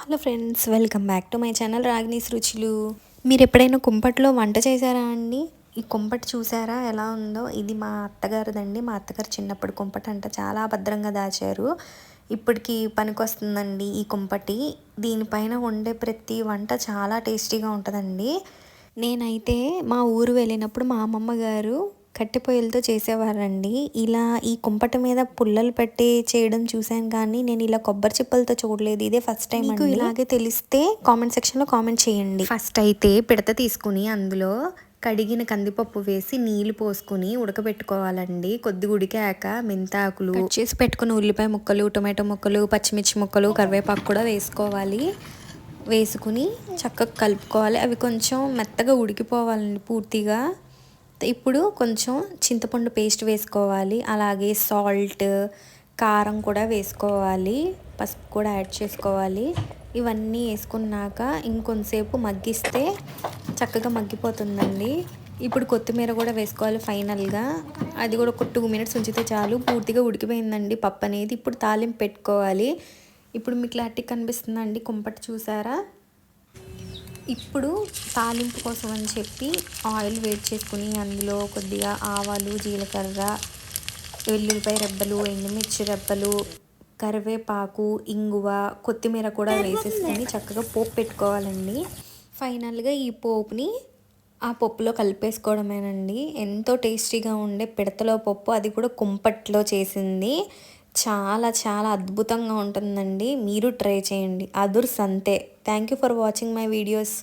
Hello friends welcome back to my channel Ragini's రుచులు. మీరు ఎప్పుడైనా కుంపట్లో వంట చేశారా అండి? ఈ కుంపటి చూసారా? ఎలా ఉందో? ఇది మా అత్తగారిదండి. మా అత్తగారు చిన్నప్పుడు కుంపటి అంట చాలా భద్రంగా దాచారు. ఇప్పటికి పనికొస్తుందండి ఈ కుంపటి. దీనిపైన వండే ప్రతి వంట చాలా టేస్టీగా ఉంటుందండి. నేనైతే మా ఊరు వెళ్ళినప్పుడు మా అమ్మమ్మ గారు కట్టె పొయ్యిలతో చేసేవారండి. ఇలా ఈ కుంపట మీద పుల్లలు పెట్టి చేయడం చూశాను కానీ నేను ఇలా కొబ్బరి చిప్పలతో చూడలేదు. ఇదే ఫస్ట్ టైం మీకు ఇలాగే తెలిస్తే కామెంట్ సెక్షన్లో కామెంట్ చేయండి. ఫస్ట్ అయితే పిడత తీసుకుని అందులో కడిగిన కందిపప్పు వేసి నీళ్ళు పోసుకుని ఉడకబెట్టుకోవాలండి. కొద్ది ఉడికాక మెంతాకులు చేసి పెట్టుకుని ఉల్లిపాయ ముక్కలు టొమాటో ముక్కలు పచ్చిమిర్చి ముక్కలు కరివేపాకు కూడా వేసుకోవాలి. వేసుకుని చక్కగా కలుపుకోవాలి. అవి కొంచెం మెత్తగా ఉడికిపోవాలండి పూర్తిగా. ఇప్పుడు కొంచెం చింతపండు పేస్ట్ వేసుకోవాలి అలాగే సాల్ట్ కారం కూడా వేసుకోవాలి పసుపు కూడా యాడ్ చేసుకోవాలి. ఇవన్నీ వేసుకున్నాక ఇంకొంతసేపు మగ్గిస్తే చక్కగా మగ్గిపోతుందండి. ఇప్పుడు కొత్తిమీర కూడా వేసుకోవాలి ఫైనల్గా. అది కూడా ఒక టూ మినిట్స్ ఉంచితే చాలు. పూర్తిగా ఉడికిపోయిందండి పప్పు అనేది. ఇప్పుడు తాలింపు పెట్టుకోవాలి. ఇప్పుడు మీకు క్లారిటీ కనిపిస్తుందండి. కుంపటి చూసారా? ఇప్పుడు తాలింపు కోసం అని చెప్పి ఆయిల్ వేడి చేసుకుని అందులో కొద్దిగా ఆవాలు జీలకర్ర వెల్లుల్లిపాయ రెబ్బలు ఎండుమిర్చి రెబ్బలు కరివేపాకు ఇంగువ కొత్తిమీర కూడా వేసేసుకొని చక్కగా పోపు పెట్టుకోవాలండి. ఫైనల్గా ఈ పోపుని ఆ పప్పులో కలిపేసుకోవడమేనండి. ఎంతో టేస్టీగా ఉండే పిడతలో పప్పు అది కూడా కుంపట్లో చేసింది. చాలా చాలా అద్భుతంగా ఉంటుందండి. మీరు ట్రై చేయండి. అదుర్స్ అంతే. Thank you for watching my videos